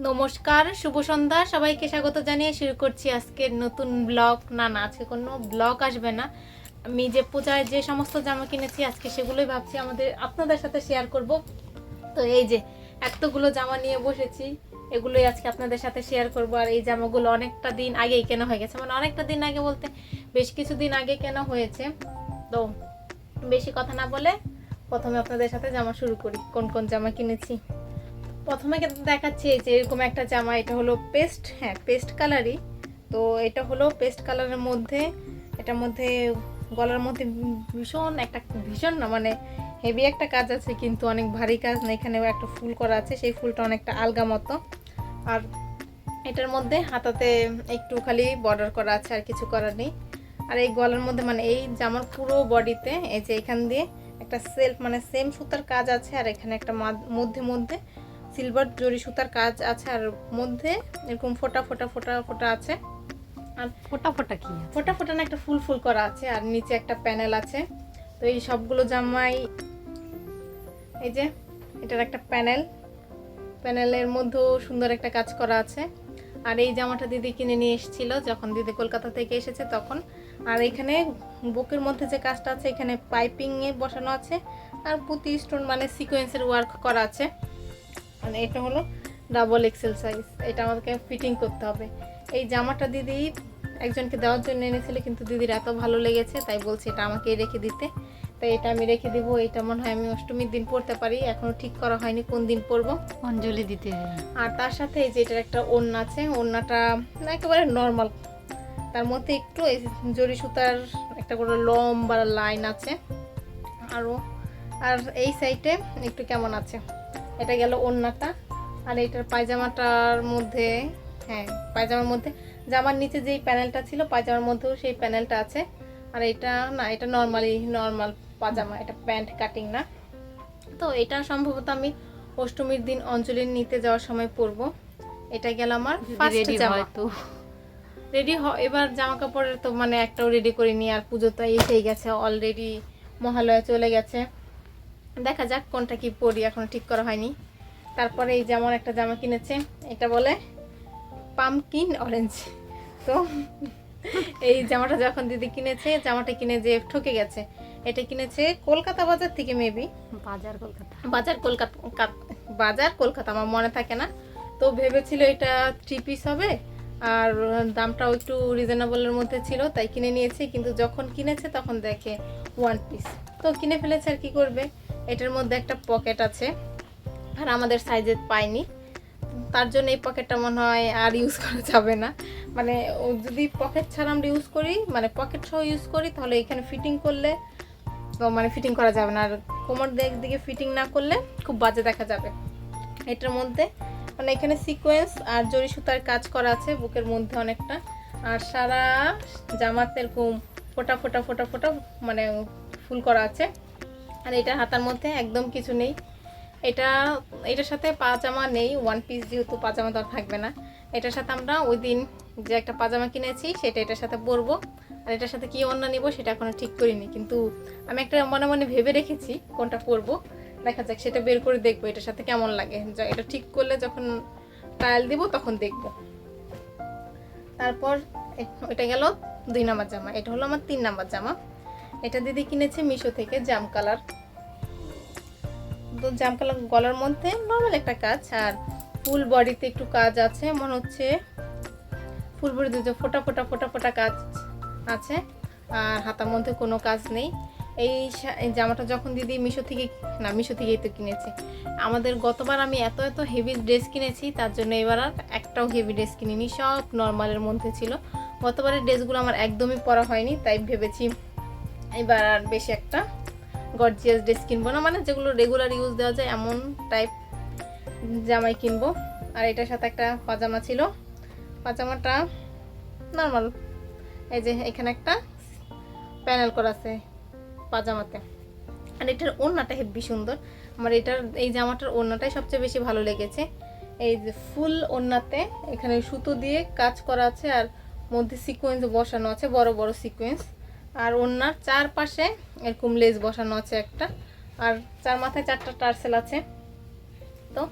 নমস্কার, শুভ সন্ধ্যা। সবাইকে স্বাগত জানিয়ে শুরু করছি আজকের নতুন ব্লগ। না না, আজকে কোনো ব্লগ আসবে না। আমি যে পূজায় যে সমস্ত জামা কিনেছি, আজকে সেগুলোই ভাবছি আমাদের, আপনাদের সাথে শেয়ার করব। তো এই যে, এতগুলো জামা নিয়ে বসেছি, এগুলোই আজকে আপনাদের সাথে শেয়ার করব। আর এই জামাগুলো অনেকটা দিন আগেই কেনা হয়ে গেছে। মানে অনেকটা দিন আগে বলতে বেশ কিছুদিন আগে কেনা হয়েছে। তো বেশি কথা না বলে প্রথমে আপনাদের সাথে জামা শুরু করি। কোন কোন জামা কিনেছি? প্রথমে দেখাচ্ছি এই যে এরকম একটা জামা, এটা হলো পেস্ট হ্যাঁ পেস্ট কালারই। তো এটা হলো পেস্ট কালারের মধ্যে, এটার মধ্যে গলার মধ্যে ভীষণ একটা, ভীষণ না মানে হেভি একটা কাজ আছে, কিন্তু অনেক ভারী কাজ না, এখানেও একটা ফুল করা আছে, সেই ফুলটা অনেকটা আলগা মতো। আর এটার মধ্যে হাতাতে একটু খালি বর্ডার করা আছে, আর কিছু করার নেই। আর এই গলার মধ্যে মানে এই জামার পুরো বডিতে এই যে এখান দিয়ে একটা সেলফ মানে সেম সুতার কাজ আছে, আর এখানে একটা মধ্যে মধ্যে সিলভার জরি সুতার কাজ আছে আর মধ্যে এরকম ফোটা ফোটা ফোটা ফোটা আছে। আর ফোটা ফোটা কি ফোটা ফোটা না একটা ফুল ফুল করা আছে আর নিচে একটা প্যানেল আছে। তো এই সবগুলো জামাই এই যে এটার একটা প্যানেল। প্যানেলের মধ্যেও সুন্দর একটা কাজ করা আছে। আর এই জামাটা দিদি কিনে নিয়ে এসেছিল যখন দিদি কলকাতা থেকে এসেছে তখন। আর এখানে বুকের মধ্যে যে কাজটা আছে এখানে পাইপিংয়ে বসানো আছে। আর পুঁতি স্টোন মানে সিকোয়েন্সের ওয়ার্ক করা আছে। মানে এটা হলো ডাবল এক্সেল সাইজ এটা আমাদেরকে ফিটিং করতে হবে। এই জামাটা দিদি একজনকে দেওয়ার জন্য এনেছিল কিন্তু দিদির এত ভালো লেগেছে তাই বলছে এটা আমাকে রেখে দিতে। তাই এটা আমি রেখে দিব এটা মনে হয় আমি অষ্টমীর দিন পড়তে পারি এখনও ঠিক করা হয়নি কোন দিন পরব। অঞ্জলি দিতে আর তার সাথে এই যে এটার একটা ওড়না আছে ওড়নাটা না একেবারে নর্মাল তার মধ্যে একটু এই জরি সুতার একটা করে লম্বা লাইন আছে। আরও আর এই সাইডে একটু কেমন আছে? এটা গেল ওড়নাটা। আর এটার পায়জামাটার মধ্যে হ্যাঁ পায়জামার মধ্যে। জামার নিচে যেই প্যানেলটা ছিল পায়জামার মধ্যেও সেই প্যানেলটা আছে। আর এটা না এটা নর্মালি নর্মাল পাজামা এটা প্যান্ট কাটিং না। তো এটা সম্ভবত আমি অষ্টমীর দিন অঞ্জলি নিতে যাওয়ার সময় পরবো। এটা গেল আমার ফার্স্ট রেডি জামা। তো। রেডি হ এবার জামা কাপড়ের তো মানে একটাও রেডি করিনি আর পুজো তো এসেই গেছে অলরেডি মহালয়া চলে গেছে। দেখা যাক কোনটা কি পরি এখনও ঠিক করা হয়নি। তারপরে এই যেমন একটা জামা কিনেছে এটা বলে পামকিন অরেঞ্জ তো এই জামাটা যখন দিদি কিনেছে জামাটা কিনে যে ঠকে গেছে এটা কিনেছে কলকাতা বাজার থেকে মেবি বাজার কলকাতা। বাজার কলকাতা কাত- বাজার কলকাতা আমার মনে থাকে না। তো ভেবেছিল এটা থ্রি পিস হবে আর দামটাও একটু রিজনেবলের মধ্যে ছিল তাই কিনে নিয়েছে কিন্তু যখন কিনেছে তখন দেখে ওয়ান পিস তো কিনে ফেলেছে আর কি করবে? এটার মধ্যে একটা পকেট আছে, আর আমাদের সাইজে পাইনি। তার জন্য এই পকেটটা মনে হয় আর ইউজ করা যাবে না। মানে যদি পকেট ছাড়া আমরা ইউজ করি মানে পকেট সহ ইউজ করি, তাহলে এখানে ফিটিং করলে তো মানে ফিটিং করা যাবে না। আর কোমর দিক দিকে ফিটিং না করলে খুব বাজে দেখা যাবে। এটার মধ্যে মানে এখানে সিকোয়েন্স আর জরি সুতার কাজ করা আছে বুকের মধ্যে অনেকটা। আর সারা জামাতে এরকম ফোটা ফোটা ফোটা ফোটা মানে ফুল করা আছে। আর এটা হাতার মধ্যে একদম কিছু নেই। এটা, এটার সাথে পাজামা নেই ওয়ান পিস যেহেতু পাজামা তো থাকবে না। এটার সাথে আমরা ওই দিন যে একটা পাজামা কিনেছি, সেটা এটার সাথে পরবো। আর এটার সাথে কি অন্য নিব, সেটা এখনও ঠিক করিনি। কিন্তু আমি একটা মনে মনে ভেবে রেখেছি কোনটা পরবো। দেখা যাক, সেটা বের করে দেখব এটার সাথে কেমন লাগে। এটা ঠিক করলে যখন ট্রায়াল দিব, তখন দেখব। তারপর এটা গেল দুই নাম্বার জামা। এটা হলো আমার তিন নাম্বার জামা। এটা দিদি কিনেছে মিশো থেকে, জাম কালার। তো জাম কালার গলার মধ্যে নর্মাল একটা কাজ, আর ফুল বডিতে একটু কাজ আছে, মনে হচ্ছে ফুল বডিতে যে ফোটা ফোটা ফোটা ফোটা কাজ আছে, আর হাতার মধ্যে কোনো কাজ নেই। এই এই জামাটা যখন দিদি মিশো থেকে, না, মিশো থেকেই তো কিনেছে। আমাদের গতবার আমি এত এত হেভি ড্রেস কিনেছি, তার জন্য এবার আর একটাও হেভি ড্রেস কিনিনি, সব নর্মালের মধ্যে ছিল। গতবারের ড্রেসগুলো আমার একদমই পরা হয়নি, তাই ভেবেছি এবার আর বেশি একটা গর্জিয়াস ড্রেস কিনবো না মানে যেগুলো রেগুলার ইউজ দেওয়া যায়, এমন টাইপ জামাই কিনবো। আর এটার সাথে একটা পাজামা ছিল। পাজামাটা নর্মাল এই যে এখানে একটা প্যানেল করা আছে পাজামাতে। আর এটার ওড়নাটা হেব্বি সুন্দর। আমার এটার, এই জামাটার ওড়নাটাই সবচেয়ে বেশি ভালো লেগেছে। এই যে ফুল ওড়নাতে এখানে সুতো দিয়ে কাজ করা আছে আর মধ্যে সিকোয়েন্স বসানো আছে, বড় বড় সিকোয়েন্স আর ওড়নার চারপাশে এরকম লেজ বসানো আছে একটা, আর চার মাথায় চারটা টার্সেল আছে। তো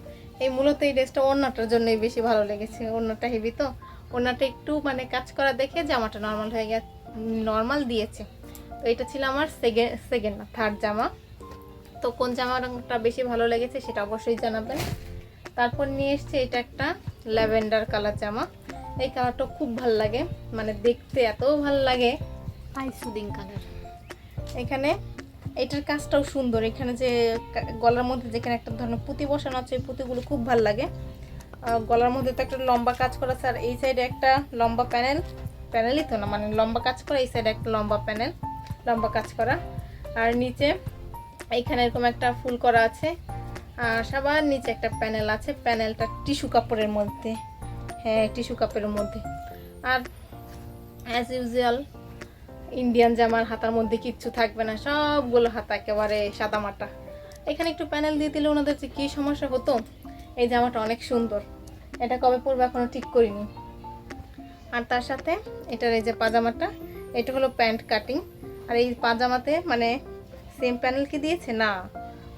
এই মূলত এই ড্রেসটা ওড়নাটার জন্যই বেশি ভালো লেগেছে ওড়নাটা হেভি তো। ওড়নাটা একটু মানে কাজ করা দেখে জামাটা নর্মাল হয়ে গেছে নর্মাল দিয়েছে। তো এটা ছিল আমার সেকেন্ড সেকেন্ড না থার্ড জামা। তো কোন জামাটা বেশি ভালো লেগেছে সেটা অবশ্যই জানাবেন। তারপর নিয়ে এসছে এটা একটা ল্যাভেন্ডার কালার জামা। এই কালারটা খুব ভালো লাগে মানে দেখতে এত ভালো লাগে। সুদিং কালার এখানে এটার কাজটাও সুন্দর। এখানে যে গলার মধ্যে যেখানে একটা ধরনের পুঁতি বসানো আছে, এই পুঁতিগুলো খুব ভালো লাগে। গলার মধ্যে তো একটা লম্বা কাজ করা আছে, আর এই সাইডে একটা লম্বা প্যানেল। প্যানেলই তো না মানে লম্বা কাজ করা, এই সাইডে একটা লম্বা প্যানেল, লম্বা কাজ করা। আর নিচে এইখানে এরকম একটা ফুল করা আছে, আর সবার নিচে একটা প্যানেল আছে, প্যানেলটা টিস্যু কাপড়ের মধ্যে। হ্যাঁ টিস্যু কাপড়ের মধ্যে। আর অ্যাজ ইউজুয়াল ইন্ডিয়ান জামার হাতার মধ্যে কিচ্ছু থাকবে না, সবগুলো হাতা একেবারে সাদা মাটা। এখানে একটু প্যানেল দিয়ে দিলে ওনাদের যে কী সমস্যা হতো, এই জামাটা অনেক সুন্দর। এটা কবে পরবে এখনও ঠিক করিনি। আর তার সাথে এটার এই যে পাজামাটা, এটা হলো প্যান্ট কাটিং। আর এই পাজামাতে মানে সেম প্যানেল কি দিয়েছে? না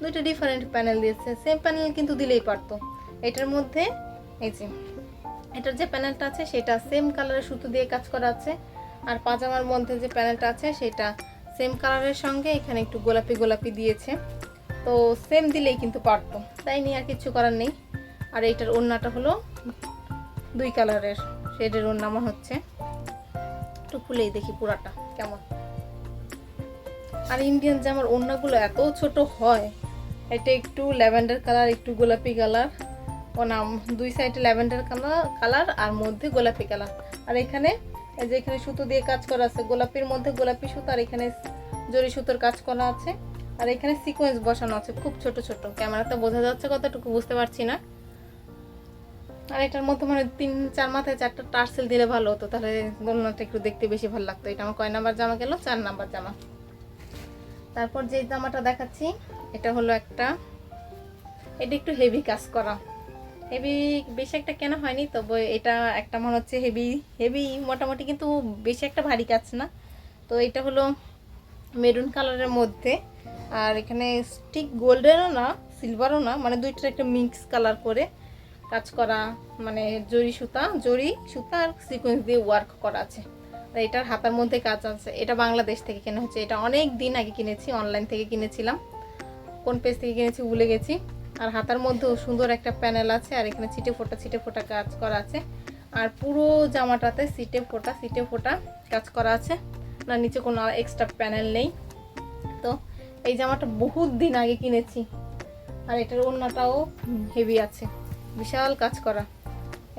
দুটো ডিফারেন্ট প্যানেল দিয়েছে। সেম প্যানেল কিন্তু দিলেই পারতো। এটার মধ্যে এই যে, এটার যে প্যানেলটা আছে সেটা সেম কালারের সুতো দিয়ে কাজ করা আছে। আর পাজামার মধ্যে যে প্যানেলটা আছে সেটা সেম কালারের সঙ্গে এখানে একটু গোলাপি গোলাপি দিয়েছে। তো সেম দিলেই কিন্তু পারতো। তাই নিয়ে আর কিছু করার নেই। আর এইটার ওড়নাটা হলো দুই কালারের শেডের ওড়নামা হচ্ছে। একটু খুলেই দেখি পুরাটা কেমন। আর ইন্ডিয়ান জামার ওড়নাগুলো এত ছোট হয়, এটা একটু ল্যাভেন্ডার কালার একটু গোলাপি কালার ও নাম দুই সাইডে ল্যাভেন্ডার কালার কালার আর মধ্যে গোলাপি কালার আর এখানে এই যে এখানে সুতো দিয়ে কাজ করা আছে। গোলাপির মধ্যে গোলাপি সুতো আর এখানে জরি সুতোর কাজ করা আছে। আর এখানে সিকোয়েন্স বসানো আছে, খুব ছোট ছোট। ক্যামেরাতে বোঝা যাচ্ছে কতটুকু বুঝতে পারছি না। আর এটার মধ্যে মানে তিন, চার মাথায় চারটা টার্সেল দিলে ভালো হতো, তাহলে দোলনাটা একটু দেখতে বেশি ভালো লাগতো। এটা আমার কয় নাম্বার জামা গেল? চার নাম্বার জামা। তারপর যে জামাটা দেখাচ্ছি, এটা হলো একটা, এটা একটু হেভি কাজ করা। হেভি বেশি একটা কেনা হয়নি? তবে এটা একটা মনে হচ্ছে হেভি হেভি মোটামুটি কিন্তু বেশি একটা ভারী কাজ না। তো এটা হলো মেরুন কালারের মধ্যে। আর এখানে স্টিক গোল্ডেরও না সিলভারও না মানে দুইটার একটা মিক্স কালার করে কাজ করা মানে জরি সুতা জরি সুতা আর সিকোয়েন্স দিয়ে ওয়ার্ক করা আছে। এটার হাতার মধ্যে কাজ আছে। এটা বাংলাদেশ থেকে কেনা হচ্ছে। এটা অনেক দিন আগে কিনেছি অনলাইন থেকে কিনেছিলাম। কোন পেজ থেকে কিনেছি ভুলে গেছি। আর হাতার মধ্যেও সুন্দর একটা প্যানেল আছে, আর এখানে ছিটে ফোটা ছিটে ফোটা কাজ করা আছে। আর পুরো জামাটাতে সিটে ফোটা সিটে ফোটা কাজ করা আছে। না, নিচে কোনো এক্সট্রা প্যানেল নেই। তো এই জামাটা বহুত দিন আগে কিনেছি, আর এটার ওড়নাটাও হেভি আছে। বিশাল কাজ করা।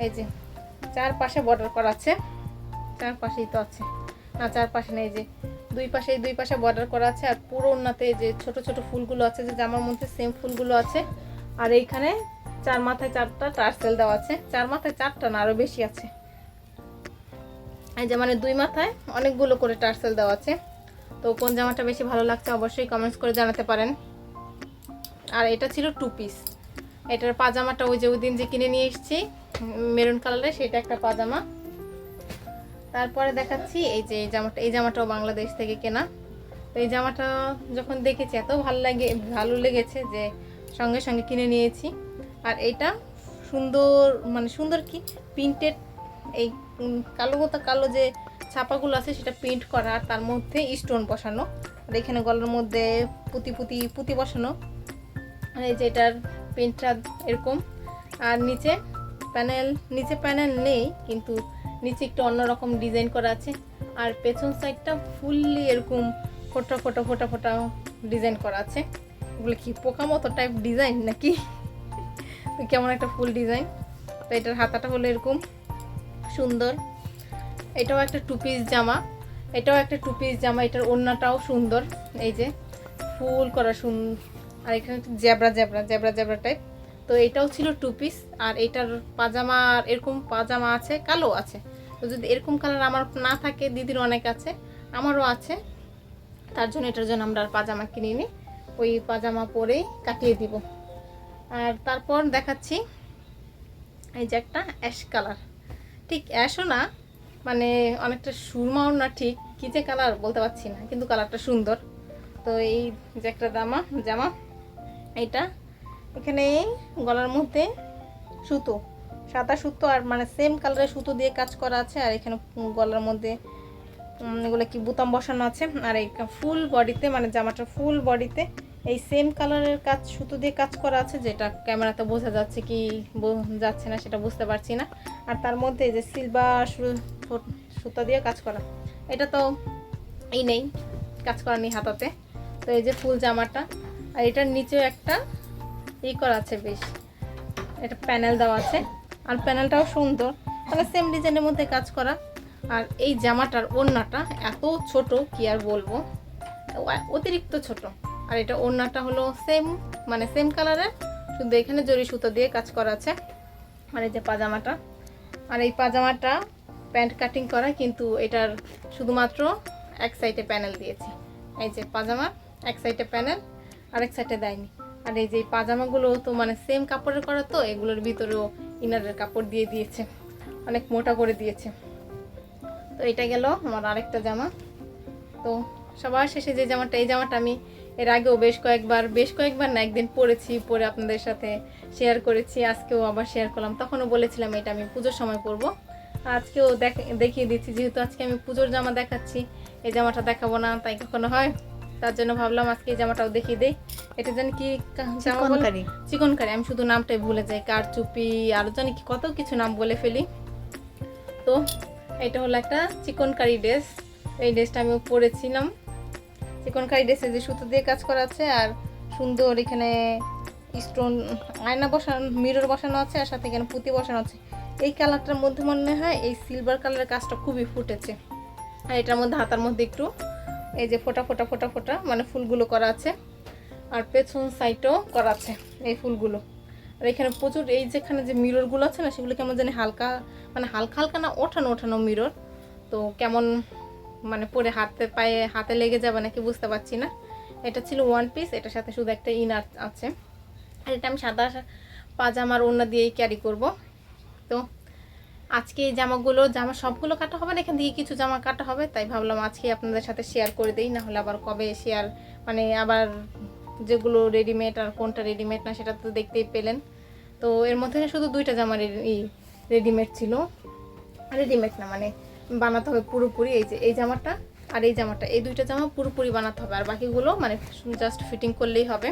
এই যে, চারপাশে বর্ডার করা আছে। চারপাশেই তো আছে। না, চারপাশে নেই যে, দুই পাশে দুই পাশে বর্ডার করা আছে। আর পুরো ওড়নাতে যে ছোট ছোট ফুলগুলো আছে, যে জামার মধ্যে সেম ফুলগুলো আছে। আর এইখানে চার মাথায় চারটা টার্সেল দেওয়া আছে। চার মাথায় চারটা না আরও বেশি আছে। এই যে মানে দুই মাথায় অনেকগুলো করে টার্সেল দেওয়া আছে। তো কোন জামাটা বেশি ভালো লাগছে অবশ্যই কমেন্টস করে জানাতে পারেন। আর এটা ছিল টু পিস এটার পাজামাটা ওই যে ওই দিন যে কিনে নিয়ে এসেছি, মেরুন কালারের, সেটা একটা পাজামা। তারপরে দেখাচ্ছি এই যে এই জামাটা, এই জামাটাও বাংলাদেশ থেকে কেনা। তো এই জামাটা যখন দেখেছি, এত ভালো লাগে, ভালো লেগেছে যে সঙ্গে সঙ্গে কিনে নিয়েছি। আর এটা সুন্দর মানে সুন্দর কি? প্রিন্টেড এই কালো মতো কালো যে ছাপাগুলো আছে সেটা প্রিন্ট করা আর তার মধ্যে স্টোন বসানো। আর এখানে গলার মধ্যে পুঁতি পুঁতি পুঁতি বসানো। আর এই যে এটার প্রিন্টটা এরকম। আর নিচে প্যানেল নিচে প্যানেল নেই, কিন্তু নিচে একটু অন্যরকম ডিজাইন করা আছে। আর পেছন সাইডটা ফুললি এরকম ফোটা ফোটা ফোটা ফোটা ডিজাইন করা আছে। এগুলো কি পোকা মতো টাইপ ডিজাইন নাকি কেমন একটা ফুল ডিজাইন তো এটার হাতাটা হলো এরকম, সুন্দর। এটাও একটা টু পিস জামা। এটাও একটা টু পিস জামা, এটার ওড়নাটাও সুন্দর। এই যে, ফুল করা সুন, আর এখানে জ্যাবরা জ্যাবরা জ্যাবরা জ্যাবরা টাইপ তো এটাও ছিল টু পিস আর এটার পাজামা আর এরকম পাজামা আছে, কালো আছে। তো যদি এরকম কালার আমার না থাকে, দিদির অনেক আছে, আমারও আছে। তার জন্য এটার জন্য আমরা আর পাজামা কিনিনি। ওই পাজামা পরেই কাটিয়ে দিব। আর তারপর দেখাচ্ছি এই যে একটা অ্যাশ কালার। ঠিক অ্যাশও না মানে অনেকটা সুরমাও না ঠিক, কী যে কালার বলতে পারছি না, কিন্তু কালারটা সুন্দর। তো এই যে একটা জামা জামা, এইটা এখানে গলার মধ্যে সুতো, সাদা সুতো আর মানে সেম কালারের সুতো দিয়ে কাজ করা আছে আর এখানে গলার মধ্যে এগুলো কি বোতাম বসানো আছে? আর এই ফুল বডিতে মানে জামাটা ফুল বডিতে এই সেম কালারের কাজ, সুতো দিয়ে কাজ করা আছে, যেটা ক্যামেরাতে বোঝা যাচ্ছে কি যাচ্ছে না সেটা বুঝতে পারছি না। আর তার মধ্যে এই যে সিলভার সুতো দিয়ে কাজ করা। এটা তো এই নেই, কাজ করা নেই হাতাতে। তো এই যে ফুল জামাটা, আর এটার নিচেও একটা ই করা আছে বেশ। এটা প্যানেল দেওয়া আছে। আর প্যানেলটাও সুন্দর। মানে সেম ডিজাইনের মধ্যে কাজ করা। আর এই জামাটার ওড়নাটা এত ছোট, কি আর বলব? অতিরিক্ত ছোট। আর এটা ওড়নাটা হলো সেম মানে সেম কালারের শুধু এখানে জরি সুতো দিয়ে কাজ করা আছে। আর এই যে পাজামাটা। আর এই পাজামাটা প্যান্ট কাটিং করা, কিন্তু এটার শুধুমাত্র এক সাইডে প্যানেল দিয়েছি। এই যে পাজামা, এক সাইডে প্যানেল আর এক সাইডে দেয়নি আর এই যে পাজামাগুলো তো মানে সেম কাপড়ের করা তো, এগুলোর ভিতরেও ইনারের কাপড় দিয়ে দিয়েছে। অনেক মোটা করে দিয়েছে। তো এটা গেল আমার আরেকটা জামা। তো সবার শেষে যে জামাটা এই জামাটা আমি এর আগেও বেশ কয়েকবার বেশ কয়েকবার না একদিন পরেছি পরে আপনাদের সাথে শেয়ার করেছি আজকেও আবার শেয়ার করলাম। তখনও বলেছিলাম এটা আমি পুজোর সময় পরবো। আজকেও দেখ দেখিয়ে দিচ্ছি যেহেতু আজকে আমি পুজোর জামা দেখাচ্ছি এই জামাটা দেখাবো না তাই কখনো হয়। তার জন্য ভাবলাম আজকে এই জামাটাও দেখিয়ে দিই। এটা জানি কি চিকনকারি। চিকনকারি আমি শুধু নামটাই ভুলে যাই কারচুপি আরও জানি কি কত কিছু নাম বলে ফেলি। তো এটা হলো একটা চিকনকারি ড্রেস। এই ড্রেসটা আমি পরেছিলাম। চিকনকারি ড্রেসে যে সুতো দিয়ে কাজ করা আছে আর সুন্দর এখানে স্টোন আয়না বসানো মিরর বসানো আছে আর সাথে এখানে পুঁতি বসানো আছে। এই কালারটার মধ্যে মনে হয় এই সিলভার কালারের কাজটা খুবই ফুটেছে। আর এটার মধ্যে হাতার মধ্যে একটু এই যে ফোটা ফোটা ফোটা ফোটা মানে ফুলগুলো করা আছে। আর পেছন সাইডও করা আছে এই ফুলগুলো। আর এখানে প্রচুর এই যেখানে যে মিররগুলো আছে না, সেগুলো কেমন জানি হালকা মানে হালকা হালকা না ওঠানো ওঠানো মিরর তো কেমন মানে পরে হাতে পায়ে, হাতে লেগে যাবে নাকি বুঝতে পারছি না। এটা ছিল ওয়ান পিস এটার সাথে শুধু একটা ইনার আছে। আর এটা আমি সাদা পাজামার ওড়না দিয়েই ক্যারি করব। তো আজকে এই জামাগুলো, জামা সবগুলো কাটা হবে না? এখান থেকে কিছু জামা কাটা হবে? তাই ভাবলাম আজকে আপনাদের সাথে শেয়ার করে দিই না হলে আবার কবে শেয়ার মানে আবার যেগুলো রেডিমেড আর কোনটা রেডিমেড না, সেটা তো দেখতেই পেলেন। তো এর মধ্যে শুধু দুইটা জামা রেডিমেড ছিল। রেডিমেড না মানে বানাতে হবে পুরোপুরি এই যে এই জামাটা আর এই জামাটা। এই দুইটা জামা পুরোপুরি বানাতে হবে আর বাকিগুলো মানে জাস্ট ফিটিং করলেই হবে।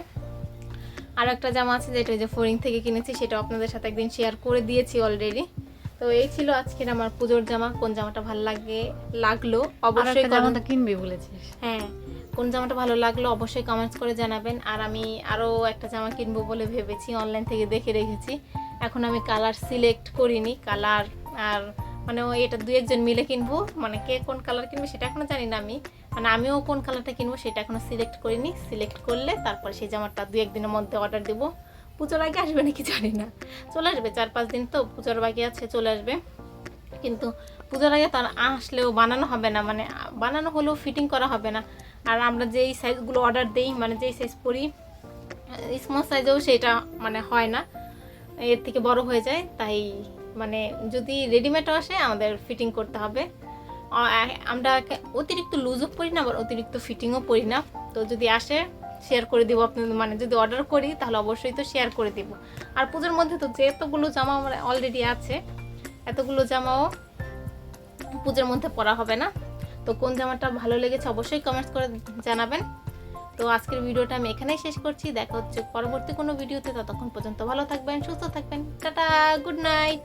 আর একটা জামা আছে যেটা যে ফোরিং থেকে কিনেছি সেটা আপনাদের সাথে একদিন শেয়ার করে দিয়েছি অলরেডি তো এই ছিল আজকের আমার পুজোর জামা কোন জামাটা ভালো লাগে লাগল অবশ্যই জামাটা কিনবি বলেছিস। হ্যাঁ কোন জামাটা ভালো লাগল অবশ্যই কমেন্টস করে জানাবেন। আর আমি আরও একটা জামা কিনবো বলে ভেবেছি অনলাইন থেকে দেখে রেখেছি। এখন আমি কালার সিলেক্ট করিনি কালার আর মানে এটা দুই একজন মিলে কিনবো। মানে কে কোন কালার কিনবে সেটা এখনও জানি না আমি। মানে আমিও কোন কালারটা কিনবো সেটা এখনও সিলেক্ট করিনি। সিলেক্ট করলে তারপরে সেই জামাটা দুই একদিনের মধ্যে অর্ডার দেবো। পুজোর আগে আসবে নাকি জানি না। চলে আসবে, চার পাঁচ দিন তো পুজোর বাকি আছে, চলে আসবে। কিন্তু পুজোর আগে তার আসলেও বানানো হবে না মানে বানানো হলেও ফিটিং করা হবে না। আর আমরা যেই সাইজগুলো অর্ডার দিই মানে যেই সাইজ পরি স্মল সাইজেও সেটা মানে হয় না। এর থেকে বড় হয়ে যায়, তাই মানে যদি রেডিমেডও আসে, আমাদের ফিটিং করতে হবে। আমরা অতিরিক্ত লুজও পরি না, আবার অতিরিক্ত ফিটিংও পরি না। তো যদি আসে শেয়ার করে দিব আপনাদের মানে যদি অর্ডার করি, তাহলে অবশ্যই তো শেয়ার করে দিব। আর পুজোর মধ্যে তো যেতগুলো জামা আমার অলরেডি আছে, এতগুলো জামাও পুজোর মধ্যে পরা হবে না। তো কোন জামাটা ভালো লেগেছে, অবশ্যই কমেন্টস করে জানাবেন। তো আজকের ভিডিওটা আমি এখানেই শেষ করছি। দেখা হচ্ছে পরবর্তী কোনো ভিডিওতে। ততক্ষণ পর্যন্ত ভালো থাকবেন, সুস্থ থাকবেন। Tata, good night.